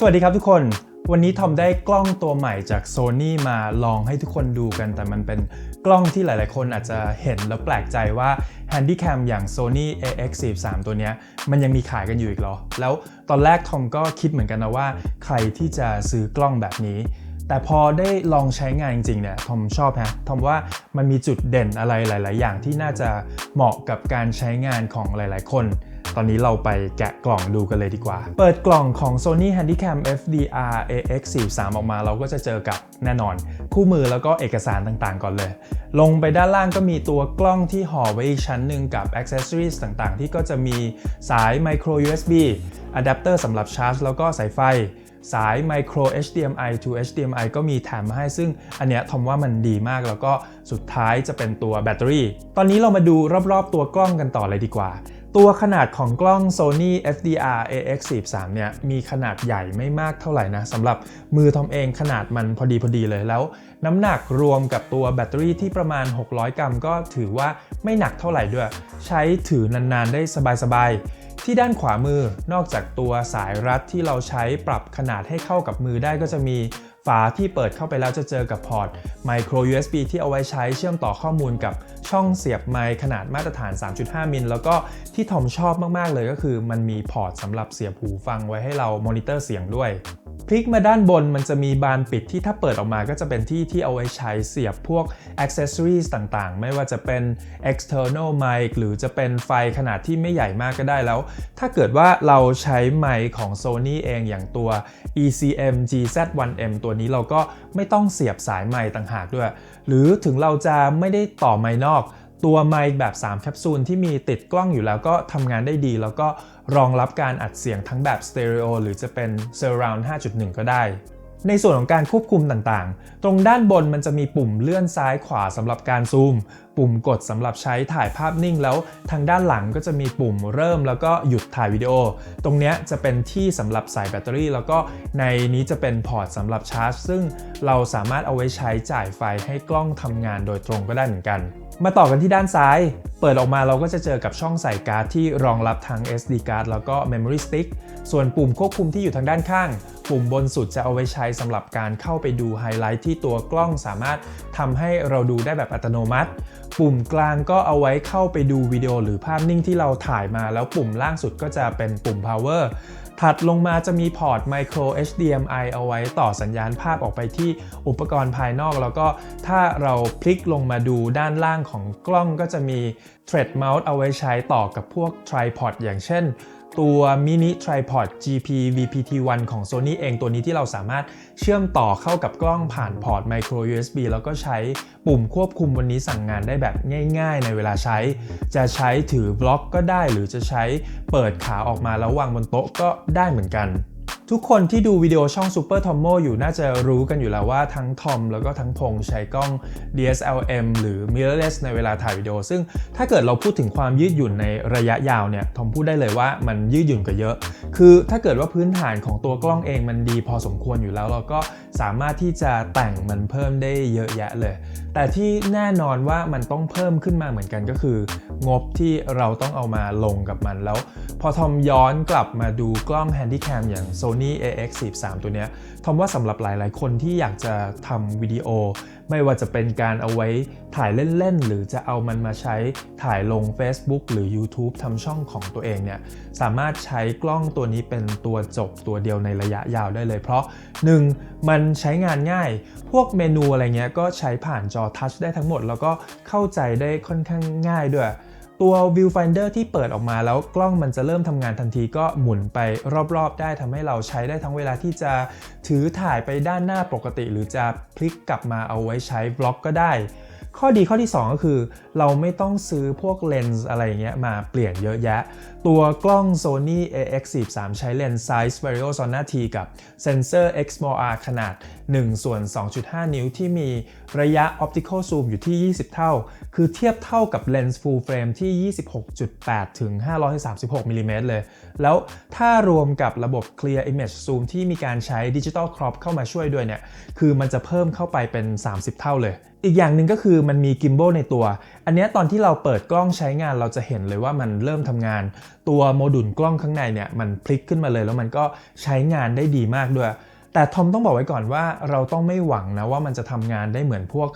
สวัสดีครับทุกคน วันนี้ทอมได้กล้องตัวใหม่จาก Sony มาลองให้ทุกคนดูกัน แต่มันเป็นกล้องที่หลาย ๆ คนอาจจะเห็นแล้วแปลกใจว่า Handycam อย่าง Sony AX43 ตัวนี้มันยังมีขายกันอยู่อีกเหรอ แล้วตอนแรกทอมก็คิดเหมือนกันนะว่า ใครที่จะซื้อกล้องแบบนี้แต่พอได้ลองใช้งานจริงๆเนี่ยทอมชอบฮะทอมว่ามันมีจุดเด่นอะไรหลาย ๆ อย่างที่น่าจะเหมาะกับการใช้งานของหลาย ๆ คน ตอนนี้เราไปแกะกล่องดูกันเลยดีกว่า เปิดกล่องของ Sony Handycam FDR AX43 ออกมาเราก็จะเจอกับแน่นอน คู่มือแล้วก็เอกสารต่างๆ ก่อนเลย ลงไปด้านล่างก็มีตัวกล้องที่ห่อไว้อีกชั้นหนึ่งกับ accessories ต่างๆ ที่ก็จะมีสาย micro USB อะแดปเตอร์สำหรับชาร์จ แล้วก็สายไฟสาย micro HDMI to HDMI ก็มีแถมมาให้ซึ่งอันเนี้ยทอมว่ามันดีมากแล้วก็สุดท้ายจะเป็นตัวแบตเตอรี่ ตอนนี้เรามาดูรอบๆตัวกล้องกันต่อเลยดีกว่า ตัวขนาดของกล้อง Sony FDR AX43 เนี่ยมีขนาดใหญ่ไม่มากเท่าไหร่นะสำหรับมือทอมเองขนาดมันพอดีพอดีเลยแล้ว น้ำหนักรวมกับตัวแบตเตอรี่ที่ประมาณ 600 กรัม ก็ถือว่าไม่หนักเท่าไหร่ด้วย ใช้ถือนานๆได้สบายๆที่ด้านขวามือนอกจากตัวสายรัดที่เราใช้ปรับขนาดให้เข้ากับมือได้ก็จะมี ฝาที่เปิดเข้าไปแล้วจะเจอกับพอร์ต micro USB ที่เอาไว้ใช้เชื่อมต่อข้อมูลกับช่องเสียบไมค์ขนาดมาตรฐาน 3.5 มิล แล้วก็ที่ทอมชอบมาก ๆ เลยก็คือมันมีพอร์ตสำหรับเสียบหูฟังไว้ให้เรามอนิเตอร์เสียงด้วย พลิกมาด้านบนมันจะมีบานปิดที่ถ้าเปิดออกมาก็จะเป็นที่ที่เอาไว้ใช้เสียบพวก accessories ต่างๆ ไม่ว่าจะเป็น external mic หรือจะเป็นไฟขนาดที่ไม่ใหญ่มากก็ได้แล้ว ถ้าเกิดว่าเราใช้ไมค์ของ Sony เองอย่างตัว ECM GZ1M ตัวนี้เราก็ไม่ต้องเสียบสายไมค์ต่างหากด้วย หรือถึงเราจะไม่ได้ต่อไมค์นอก ตัวไมค์แบบ 3 แคปซูลที่มีติดกล้องอยู่แล้วก็ทำงานได้ดีแล้วก็ รองรับการอัดเสียงทั้งแบบสเตอริโอหรือจะเป็น Surround 5.1 ก็ได้ ในส่วนของการควบคุมต่างๆ ตรงด้านบนมันจะมีปุ่มเลื่อนซ้ายขวาสำหรับการซูม ปุ่มกดสำหรับใช้ถ่ายภาพนิ่ง แล้วทางด้านหลังก็จะมีปุ่มเริ่มแล้วก็หยุดถ่ายวิดีโอ ตรงเนี้ยจะเป็นที่สำหรับใส่แบตเตอรี่ แล้วก็ในนี้จะเป็นพอร์ตสำหรับชาร์จ ซึ่งเราสามารถเอาไว้ใช้จ่ายไฟให้กล้องทำงานโดยตรงก็ได้เหมือนกัน มาต่อกันที่ด้านซ้าย เปิดออกมาเราก็จะเจอกับช่องใส่การ์ดที่รองรับทั้ง SD card แล้วก็ Memory Stick ส่วนปุ่มควบคุมที่อยู่ทางด้านข้าง ปุ่มบนสุดจะเอาไว้ใช้สำหรับการเข้าไปดูไฮไลท์ที่ตัวกล้องสามารถทำให้เราดูได้แบบอัตโนมัติ ปุ่มกลางก็เอาไว้เข้าไปดูวิดีโอหรือภาพนิ่งที่เราถ่ายมาแล้วปุ่มล่างสุดก็จะเป็นปุ่ม power ถัดลงมาจะมีพอร์ต micro HDMI เอาไว้ต่อสัญญาณภาพออกไปที่อุปกรณ์ภายนอก แล้วก็ถ้าเราพลิกลงมาดูด้านล่างของกล้องก็จะมี thread mount เอาไว้ใช้ต่อกับพวก tripod อย่างเช่น ตัวมินิ tripod GP VPT1 ของ Sony เองตัวนี้ที่เราสามารถเชื่อมต่อเข้ากับกล้องผ่านพอร์ต micro USB แล้วก็ใช้ปุ่มควบคุมวันนี้สั่งงานได้แบบง่าย ๆ ในเวลาใช้ จะใช้ถือบล็อกก็ได้หรือจะใช้เปิดขาออกมาแล้ววางบนโต๊ะก็ได้เหมือนกัน ทุกคนที่ดูวิดีโอช่อง Super Tommo อยู่น่าจะรู้กันอยู่แล้วว่าทั้งทอมแล้วก็ทั้งพงใช้กล้อง DSLM หรือ mirrorless ในเวลาถ่ายวิดีโอ ซึ่งถ้าเกิดเราพูดถึงความยืดหยุ่นในระยะยาวเนี่ยทอมพูดได้เลยว่ามันยืดหยุ่นกว่าเยอะ คือถ้าเกิดว่าพื้นฐานของตัวกล้องเองมันดีพอสมควรอยู่แล้ว เราก็สามารถที่จะแต่งมันเพิ่มได้เยอะแยะเลย แต่ที่แน่นอนว่ามันต้องเพิ่มขึ้นมาเหมือนกันก็คือ งบที่เราต้องเอามาลงกับมันแล้ว พอทอมย้อนกลับมาดูกล้องแฮนดี้แคมอย่าง Sony AX43 ตัวเนี้ยทอมว่าสำหรับหลายๆ คนที่อยากจะทำวิดีโอ ไม่ว่าจะเป็นการเอาไว้ถ่ายเล่น ๆ หรือจะเอามันมาใช้ถ่ายลง Facebook หรือ YouTube ทำช่องของตัวเองเนี่ยสามารถใช้กล้องตัวนี้เป็นตัวจบตัวเดียวในระยะยาวได้เลย เพราะ 1. มันใช้งานง่าย พวกเมนูอะไรเงี้ยก็ใช้ผ่านจอทัชได้ทั้งหมด แล้วก็เข้าใจได้ค่อนข้างง่ายด้วย ตัว viewfinder ที่เปิดออกมาแล้วกล้องมันจะเริ่มทำงานทันทีก็หมุนไปรอบๆ ได้ทำให้เราใช้ได้ทั้งเวลาที่จะถือถ่ายไปด้านหน้าปกติ หรือจะพลิกกลับมาเอาไว้ใช้บล็อกก็ได้ ข้อดีข้อที่ 2 ก็คือ เราไม่ต้องซื้อพวกเลนส์อะไรเงี้ยมาเปลี่ยนเยอะแยะ ตัวกล้อง Sony AX43 ใช้เลนส์ Size Vario Sona T กับเซนเซอร์ x m o r ขนาด 1 ส่วน 2.5 นิ้วที่มีระยะ Optical Zoom อยู่ที่ 20 เท่า คือเทียบเท่ากับเลนส์ Full Frame ที่ 26.8 ถึง 536มิลลิเมตรเลย แล้วถ้ารวมกับระบบ Clear Image Zoom ที่มีการใช้ Digital Crop เข้ามาช่วยด้วยเนี่ย คือมันจะเพิ่มเข้าไปเป็น 30 เท่าเลย อีกอย่างหนึ่งก็คือมันมีกิม b บ l ในตัว อันนี้ตอนที่เราเปิดกล้องใช้งานเราจะเห็นเลยว่ามันเริ่มทำงาน ตัวโมดูลกล้องข้างในเนี่ยมันพลิกขึ้นมาเลย แล้วมันก็ใช้งานได้ดีมากด้วย แต่ทอมต้องบอกไว้ก่อนว่าเราต้องไม่หวังนะว่ามันจะทำงานได้เหมือนพวก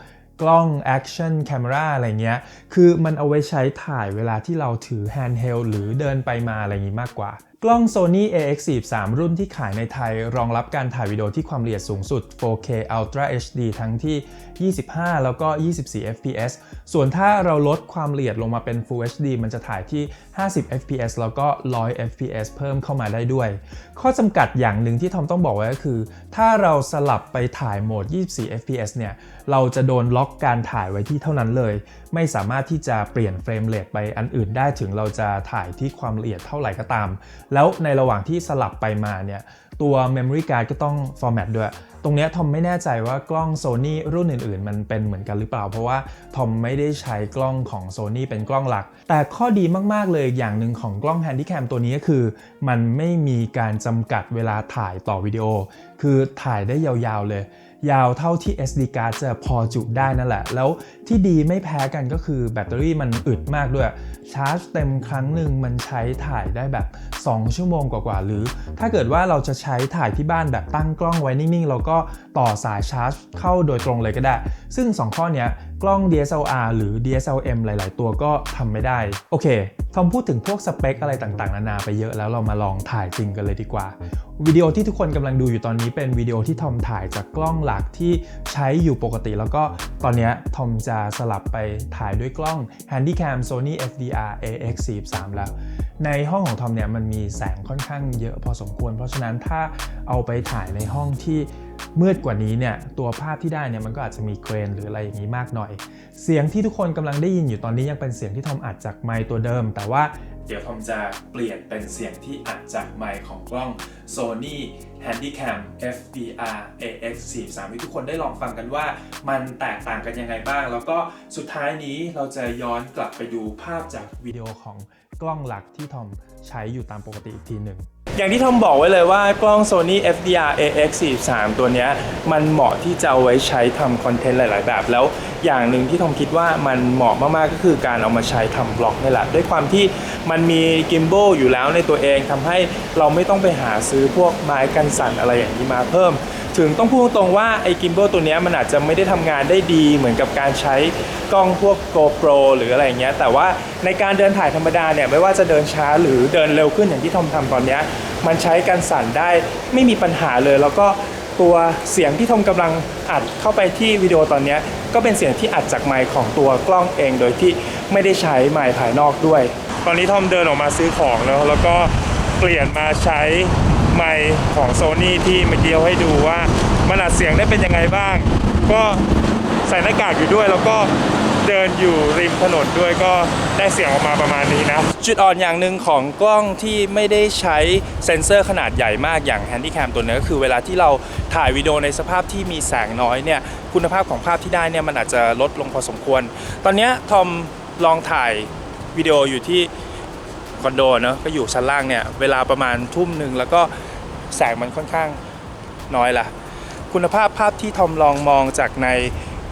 กล้อง Action Camera อะไรเงี้ย คือมันเอาไว้ใช้ถ่ายเวลาที่เราถือ handheld หรือเดินไปมาอะไรอย่างนี้มากกว่า กล้อง Sony AX43 รุ่นที่ขายในไทย รองรับการถ่ายวิดีโอที่ความละเอียดสูงสุด 4K Ultra HD ทั้งที่ 25 แล้วก็ 24 fps ส่วนถ้าเราลดความละเอียดลงมาเป็น Full HD มันจะถ่ายที่ 50 fps แล้วก็ 100 fps เพิ่มเข้ามาได้ด้วย ข้อจำกัดอย่างหนึ่งที่ทอมต้องบอกไว้ก็คือ ถ้าเราสลับไปถ่ายโหมด 24 fps เนี่ย เราจะโดนล็อกการถ่ายไว้ที่เท่านั้นเลย ไม่สามารถที่จะเปลี่ยนเฟรมเรทไปอันอื่นได้ถึงเราจะถ่ายที่ความละเอียดเท่าไหร่ก็ตาม แล้วในระหว่างที่สลับไปมาเนี่ยตัว Memory Card ก็ต้อง format ด้วย ตรงนี้ทอมไม่แน่ใจว่ากล้อง Sony รุ่นอื่นๆ มันเป็นเหมือนกันหรือเปล่า เพราะว่าทอมไม่ได้ใช้กล้องของ Sony เป็นกล้องหลัก แต่ข้อดีมากๆเลยอย่างหนึ่งของกล้อง Handycam ตัวนี้ก็คือ มันไม่มีการจำกัดเวลาถ่ายต่อวิดีโอ คือถ่ายได้ยาวๆเลย ยาวเท่าที่ SD card จะพอจุได้นั่นแหละ แล้วที่ดีไม่แพ้กันก็คือแบตเตอรี่มันอึดมากด้วย ชาร์จเต็มครั้งหนึ่งมันใช้ถ่ายได้แบบ 2 ชั่วโมงกว่าๆหรือ ถ้าเกิดว่าเราจะใช้ถ่ายที่บ้านแบบตั้งกล้องไว้นิ่งๆเราก็ต่อสายชาร์จเข้าโดยตรงเลยก็ได้ ซึ่ง 2 ข้อนี้กล้อง DSLR หรือ DSLM หลาย ๆ ตัวก็ทำไม่ได้ โอเคทอมพูดถึงพวกสเปคอะไรต่างๆ นานาไปเยอะแล้วเรามาลองถ่ายจริงกันเลยดีกว่าวิดีโอที่ทุกคนกำลังดูอยู่ตอนนี้เป็นวิดีโอที่ทอมถ่ายจากกล้องหลักที่ใช้อยู่ปกติ แล้วก็ตอนนี้ทอมจะสลับไปถ่ายด้วยกล้อง Handycam Sony FDR AX43 แล้ว ในห้องของทอมเนี่ยมันมีแสงค่อนข้างเยอะพอสมควร เพราะฉะนั้นถ้าเอาไปถ่ายในห้องที่ มืดกว่านี้เนี่ยตัวภาพที่ได้เนี่ยมันก็อาจจะมีเกรนหรืออะไรอย่างนี้มากหน่อย เสียงที่ทุกคนกำลังได้ยินอยู่ตอนนี้ยังเป็นเสียงที่ทอมอัดจากไมค์ตัวเดิม แต่ว่าเดี๋ยวทอมจะเปลี่ยนเป็นเสียงที่อัดจากไมค์ของกล้อง Sony Handycam FDR AX43 ให้ทุกคนได้ลองฟังกันว่า มันแตกต่างกันยังไงบ้าง แล้วก็สุดท้ายนี้เราจะย้อนกลับไปดูภาพจากวิดีโอของกล้องหลักที่ทอมใช้อยู่ตามปกติอีกทีหนึ่ง อย่างที่ทอมบอกไว้เลยว่ากล้อง Sony FDR AX43 ตัวนี้มันเหมาะที่จะเอาไว้ใช้ทำคอนเทนต์หลาย ๆ แบบ แล้วอย่างหนึ่งที่ทอมคิดว่ามันเหมาะมาก ๆ ก็คือการเอามาใช้ทำบล็อกนี่แหละด้วยความที่มันมีกิมโบอยู่แล้วในตัวเองทำให้เราไม่ต้องไปหาซื้อพวกไม้กันสั่นอะไรอย่างนี้มาเพิ่ม ถึงต้องพูดตรงๆว่าไอ้กิม b บ l ตัวนี้มันอาจจะไม่ได้ทำงานได้ดีเหมือนกับการใช้กล้องพวก GoPro หรืออะไรเงี้ยแต่ว่าในการเดินถ่ายธรรมดาเนี่ยไม่ว่าจะเดินช้าหรือเดินเร็วขึ้นอย่างที่ทอมทำตอนนี้มันใช้กันสั่นได้ไม่มีปัญหาเลย แล้วก็ตัวเสียงที่ทอมกำลังอัดเข้าไปที่วิดีโอตอนนี้ก็เป็นเสียงที่อัดจากไมค์ของตัวกล้องเอง โดยที่ไม่ได้ใช้ไมค์ภายนอกด้วย ตอนนี้ทอมเดินออกมาซื้อของแล้วแล้วก็เปลี่ยนมาใช้ ไมค์ของ Sony ที่เมื่อกี้เอาให้ดูว่ามันอัดเสียงได้เป็นยังไงบ้าง ก็ใส่หน้ากากอยู่ด้วยแล้วก็เดินอยู่ริมถนนด้วยก็ได้เสียงออกมาประมาณนี้นะ จุดอ่อนอย่างหนึ่งของกล้องที่ไม่ได้ใช้เซ็นเซอร์ขนาดใหญ่มากอย่าง Handycam ตัวนี้ก็คือเวลาที่เราถ่ายวิดีโอในสภาพที่มีแสงน้อยเนี่ยคุณภาพของภาพที่ได้เนี่ยมันอาจจะลดลงพอสมควร ตอนนี้ทอมลองถ่ายวิดีโออยู่ที่ คอนโดเนอะก็อยู่ชั้นล่างเนี่ยเวลาประมาณทุ่มหนึ่งแล้วก็แสงมันค่อนข้างน้อยละคุณภาพภาพที่ทอมลองมองจากใน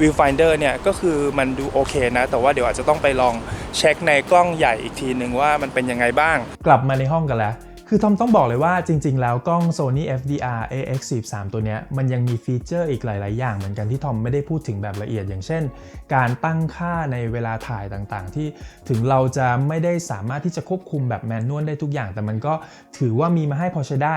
Viewfinder เนี่ยก็คือมันดูโอเคนะ แต่ว่าเดี๋ยวอาจจะต้องไปลองเช็คในกล้องใหญ่อีกทีหนึ่งว่ามันเป็นยังไงบ้าง กลับมาในห้องกันแล้ว คือทอมต้องบอกเลยว่าจริง ๆ แล้วกล้อง Sony FDR AX43 ตัวเนี้ยมันยังมีฟีเจอร์อีกหลาย ๆ อย่างเหมือนกันที่ทอมไม่ได้พูดถึงแบบละเอียด อย่างเช่น การตั้งค่าในเวลาถ่ายต่างๆ ที่ถึงเราจะไม่ได้สามารถที่จะควบคุมแบบแมนนวลได้ทุกอย่าง แต่มันก็ถือว่ามีมาให้พอใช้ได้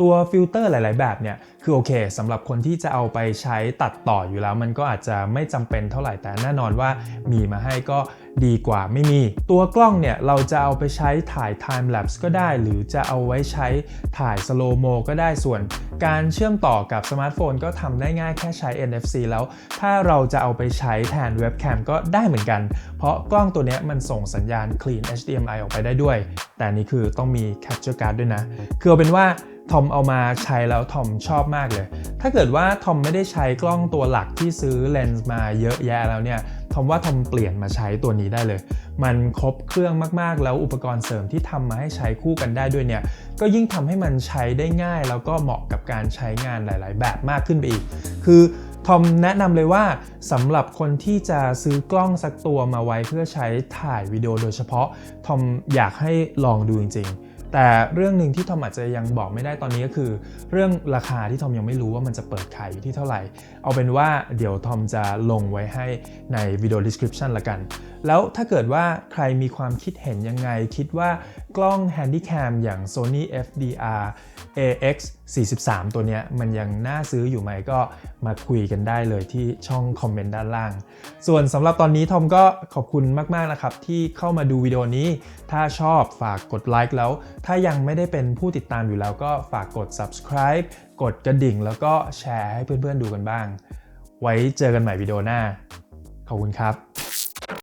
ตัวฟิลเตอร์หลาย ๆ แบบเนี่ยคือโอเคสำหรับคนที่จะเอาไปใช้ตัดต่ออยู่แล้ว มันก็อาจจะไม่จำเป็นเท่าไหร่แต่แน่นอนว่ามีมาให้ก็ ดีกว่าไม่มี ตัวกล้องเนี่ยเราจะเอาไปใช้ถ่าย time lapse ก็ได้ หรือจะเอาไว้ใช้ถ่าย slow mo ก็ได้ส่วน การเชื่อมต่อกับสมาร์ทโฟนก็ทำได้ง่ายแค่ใช้ NFC แล้ว ถ้าเราจะเอาไปใช้แทนเว็บแคมก็ได้เหมือนกัน เพราะกล้องตัวนี้มันส่งสัญญาณ clean HDMI ออกไปได้ด้วย แต่นี่คือต้องมี capture card ด้วยนะ คือเอาเป็นว่าทอมเอามาใช้แล้วทอมชอบมากเลย ถ้าเกิดว่าทอมไม่ได้ใช้กล้องตัวหลักที่ซื้อเลนส์มาเยอะแยะแล้วเนี่ย ทอมว่าทอมเปลี่ยนมาใช้ตัวนี้ได้เลย มันครบเครื่องมากๆ แล้วอุปกรณ์เสริมที่ทำมาให้ใช้คู่กันได้ด้วยเนี่ย ก็ยิ่งทำให้มันใช้ได้ง่าย แล้วก็เหมาะกับการใช้งานหลาย ๆ แบบมากขึ้นไปอีก คือทอมแนะนำเลยว่าสำหรับคนที่จะซื้อกล้องสักตัวมาไว้เพื่อใช้ถ่ายวิดีโอโดยเฉพาะทอมอยากให้ลองดูจริง ๆ แต่เรื่องหนึ่งที่ทอมอาจจะยังบอกไม่ได้ตอนนี้ก็คือ เรื่องราคาที่ทอมยังไม่รู้ว่ามันจะเปิดขายอยู่ที่เท่าไหร่ เอาเป็นว่าเดี๋ยวทอมจะลงไว้ให้ในวิดีโอ description ละกัน แล้วถ้าเกิดว่าใครมีความคิดเห็นยังไง คิดว่ากล้อง Handycam อย่าง Sony FDR AX 43 ตัวเนี้ยมันยังน่าซื้ออยู่ไหมก็มาคุยกันได้เลยที่ช่องคอมเมนต์ด้านล่าง ส่วนสำหรับตอนนี้ทอมก็ขอบคุณมาก ๆ นะครับ ที่เข้ามาดูวิดีโอนี้ ถ้าชอบฝากกดไลค์แล้ว ถ้ายังไม่ได้เป็นผู้ติดตามอยู่แล้วก็ฝากกด subscribe กดกระดิ่ง แล้วก็แชร์ให้เพื่อน ๆ ดูกันบ้าง ไว้เจอกันใหม่วิดีโอหน้า ขอบคุณครับ